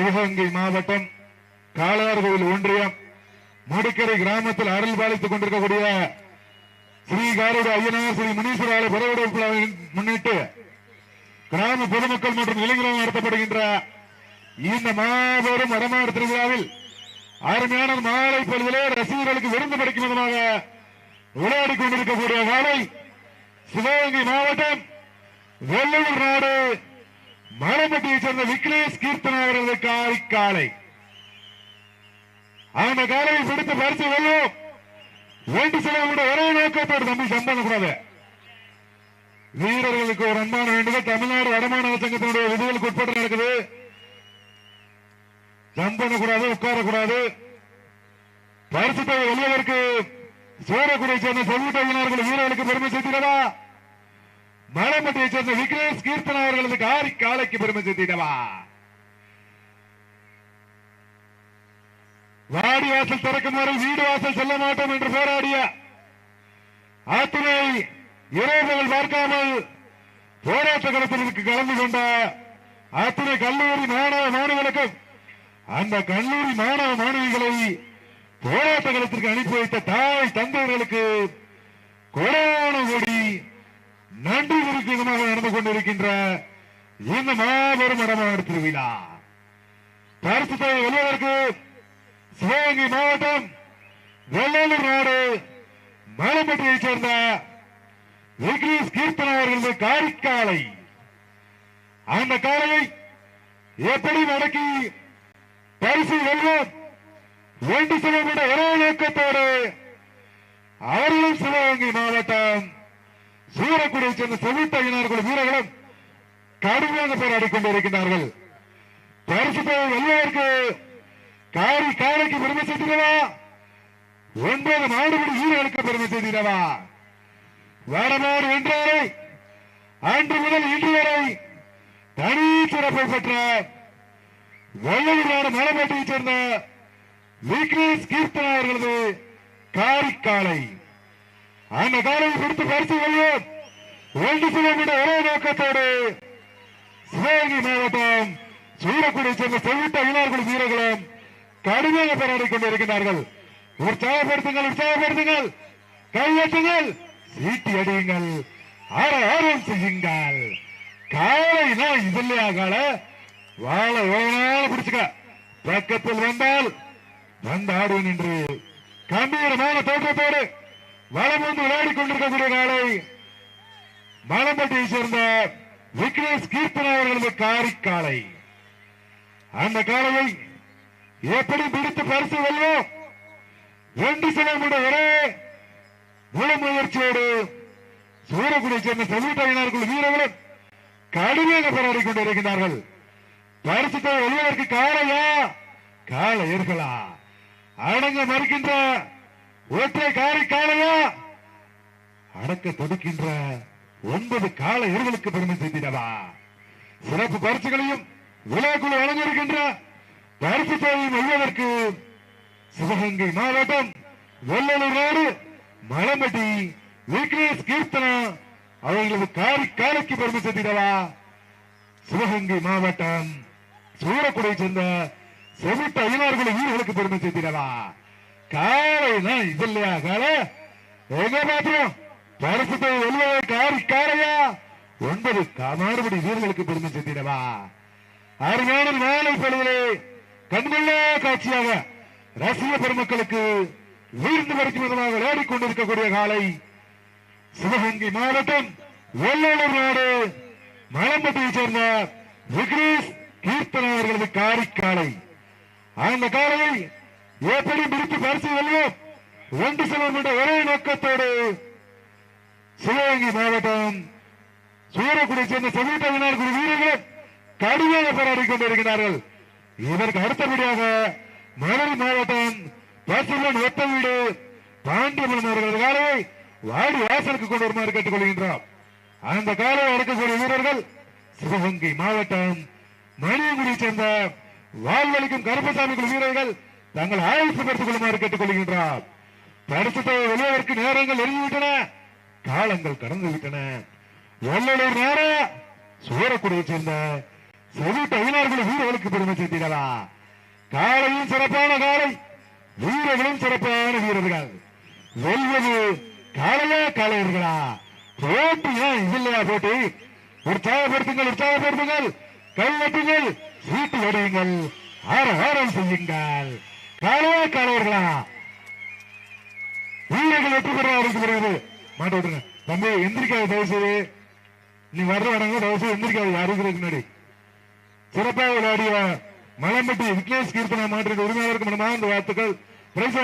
சிவகங்கை மாவட்டம் காளையார்கோவில் ஒன்றியம் மடிக்கரை கிராமத்தில் அருள் பாலித்துக் கொண்டிருக்கக்கூடிய ஸ்ரீ காரோட ஐயனார் ஸ்ரீ முனீஸ்வர ஆலய பிறவிடல் முன்னிட்டு கிராம பொதுமக்கள் மற்றும் இளைஞர்கள் நடத்தப்படுகின்ற இந்த மாபெரும் வடமாடு திருவிழாவில் அருமையான மாலை பொழுதிலே ரசிகர்களுக்கு விருந்து படைக்கும் விதமாக விளையாடி கொண்டிருக்கக்கூடிய காலை சிவகங்கை மாவட்டம் வெள்ளூர் நாடு மரம்பட்டியை சேர்ந்த விக்னேஷ் கீர்த்தனா அவர்களது காலை காலை. அந்த காலையை பிடித்து பரிசு வெல்லும் வேண்டு கூட ஒரே நோக்கத்தோடு தம்பி சம்பளம் கூடாது. வீரர்களுக்கு ஒரு அன்பான வேண்டுதல். தமிழ்நாடு வடமாநில சங்கத்தினுடைய விதிகளுக்கு உட்பட்டு நடக்குது. ஜம்ப் பண்ணக்கூடாது உட்காரக்கூடாது. பரிசு தொகை வெளியதற்கு சூரக்குடியை சேர்ந்த செல்விட்டவினார்கள் வீரர்களுக்கு பெருமை சேர்த்திடவா மலைமட்டியை சேர்ந்த விக்னேஷ் கீர்த்தனா அவர்களது காரி காலைக்கு பெருமை சேர்த்திடவா வாடி வாசல் திறக்கும் வரை வீடு வாசல் செல்ல மாட்டோம் என்று போராடிய ஆத்திரை இறைவர்கள் பார்க்காமல் போராட்ட களத்திற்கு கலந்து கொண்ட ஆத்திரை கல்லூரி மாணவ மாணவர்களுக்கும் அந்த கல்லூரி மாணவ மாணவிகளை போராட்ட களத்திற்கு அனுப்பி வைத்த தாய் தந்தையர்களுக்கு இடமாடு திருவிழா பரிசு தொகை வெல்வதற்கு சிவகங்கை மாவட்டம் வெள்ளலூர் நாடு மேலம்பட்டியை சேர்ந்த விக்னேஷ் கீர்த்தனா அவர்களது காரிக்காலை. அந்த காலையை எப்படி நடக்கி பரிசு வெல்வோம்? என்று சொல்லப்பட்ட ஒரே நோக்கத்தோடு அவர்களும் சிவகங்கை மாவட்டம் சூரக்குடியை சேர்ந்த செவித்தையினார்கள் வீரர்களும் கடுமையாக போராடி கொண்டிருக்கிறார்கள் பரிசு தொகை வெல்வதற்கு காரி காலைக்கு பெருமை சேர்த்திடவா? ஒன்பது மாடுபடி வீரர்களுக்கு பெருமை செய்திடவா வடமாடு வென்றாரை அன்று முதல் இன்று வரை தனி சிறப்பை பெற்ற வெள்ளூர் மலைப்பட்டியைச் சேர்ந்த விக்னேஷ் கீர்த்தனா அவர்களது காரிக்காலை அந்த காலையை பிடித்து பரிசு வெல்வோம் ஒன்று சிலமிட ஒரே நோக்கத்தோடு சிவகங்கை மாவட்டம் சூரக்குடியை சேர்ந்த செவிட்ட இளைஞர்கள் வீரர்களும் கடுமையாக போராடி கொண்டிருக்கிறார்கள் உற்சாகப்படுத்துங்கள் உற்சாகப்படுத்துங்கள் கையேற்றுங்கள் சீட்டி அடியுங்கள் ஆர ஆர்வம் செய்யுங்கள். நோய் இல்லையா கால வாழ ஓனால பிடிச்சுக்க. பக்கத்தில் வந்தால் வந்து ஆடுவேன் என்று கம்பீரமான தோற்றத்தோடு வளம் வந்து விளையாடி கொண்டிருக்கக்கூடிய காலை மலம்பட்டியை சேர்ந்த விக்னேஷ் கீர்த்தனா அவர்களது காரிக்காலை அந்த காலையை எப்படி பிடித்து பரிசு வெல்வோம் ரெண்டு சிலமுட ஒரே முழு முயற்சியோடு சூரக்குடியை சேர்ந்த செல்விட்டாயினார்கள் வீரர்களும் கடுமையாக போராடி கொண்டிருக்கிறார்கள் பரிசுத்தை தொகை வெல்வதற்கு காளையா? காளையர்களா? அடங்க மறுக்கின்ற ஒற்றை காரி காலையா அடக்க தொடுக்கின்ற ஒன்பது கால எர்களுக்கு பெருமை செய்திடவா சிறப்பு பரிசுகளையும் விழாக்குழு வழங்கியிருக்கின்ற பரிசு தொகை வெல்வதற்கு சிவகங்கை மாவட்டம் வெள்ளலூர் நாடு மலம்பட்டி விக்னேஷ் கீர்த்தனா அவர்களது காரி காலைக்கு பெருமை செய்திடவா சிவகங்கை மாவட்டம் சூரக்குடியை சேர்ந்த செவிட்ட ஐநார்களை வீரர்களுக்கு பெருமை சேர்த்திடவா காலைனா இது இல்லையா காலை எங்க பாத்திரம்? பரிசு தொகை வெல்வதற்கு காரி காரையா? ஒன்பது மறுபடி வீரர்களுக்கு பெருமை சேர்த்திடவா அருமையான வேலை பொழுதிலே கண்கொள்ளா காட்சியாக ரசிக பெருமக்களுக்கு வீழ்ந்து பறிக்கும் விதமாக ஓடிக்கொண்டிருக்கக்கூடிய கொண்டிருக்கக்கூடிய காலை சிவகங்கை மாவட்டம் வெள்ளூர் நாடு மலம்பட்டியைச் சேர்ந்த விக்னேஷ் கீர்த்தனா அவர்களது காரிக்காலை அந்த காலையை எப்படி பிடித்து பரிசு வெல்வோம்? ஒன்று செல்வோம் என்ற ஒரே நோக்கத்தோடு சிவகங்கை மாவட்டம் சூரக்குடியை சேர்ந்த செவிட்டவினார் குழு வீரர்களும் கடுமையாக போராடி கொண்டிருக்கிறார்கள். இதற்கு அடுத்தபடியாக மதுரை மாவட்டம் பசுமன் ஒத்த வீடு பாண்டியபுரம் அவர்களது காலையை வாடி வாசலுக்கு கொண்டு வருமாறு கேட்டுக்கொள்கின்றோம் அந்த காலை அடக்கக்கூடிய வீரர்கள் சிவகங்கை மாவட்டம் மணியங்குடியை சேர்ந்த வாழ்வழிக்கும் கருப்பசாமி குழு வீரர்கள் தங்கள் ஆயுசப்படுத்திக் கொள்ளுமாறு கேட்டுக்கொள்கின்றோம் பரிசு வெளியவருக்கு நேரங்கள் நெருங்கிவிட்டன காலங்கள் கடந்து விட்டன வெள்ளலூர் நேரம் சூரக்குடியை சேர்ந்த செவிட்டு அகிலார்கள் வீரர்களுக்கு பெருமை சேர்த்தீர்களா காலையும் சிறப்பான காலை வீரர்களும் சிறப்பான வீரர்கள். வெல்வது காலையா காலையர்களா? போட்டி ஏன் இல்லையா போட்டி? உற்சாகப்படுத்துங்கள் உற்சாகப்படுத்துங்கள். கைவட்டுங்கள் சீட்டு வடியுங்கள். ஆரம் செய்யுங்கள். காலையா காலையர்களா? வீரர்கள் வெற்றி பெற இருக்கிறது மாட்ட விட்டுருங்க. தம்பி எந்திரிக்காத தயவு செய்து நீ வர்ற வரங்க தயவு செய்து எந்திரிக்காது யாருக்கு முன்னாடி. சிறப்பாக விளையாடிய மலம்பட்டி விக்னேஷ் கீர்த்தனா மாற்றின் உரிமையாளருக்கு மனமார்ந்த வாழ்த்துக்கள். பிரைஸ்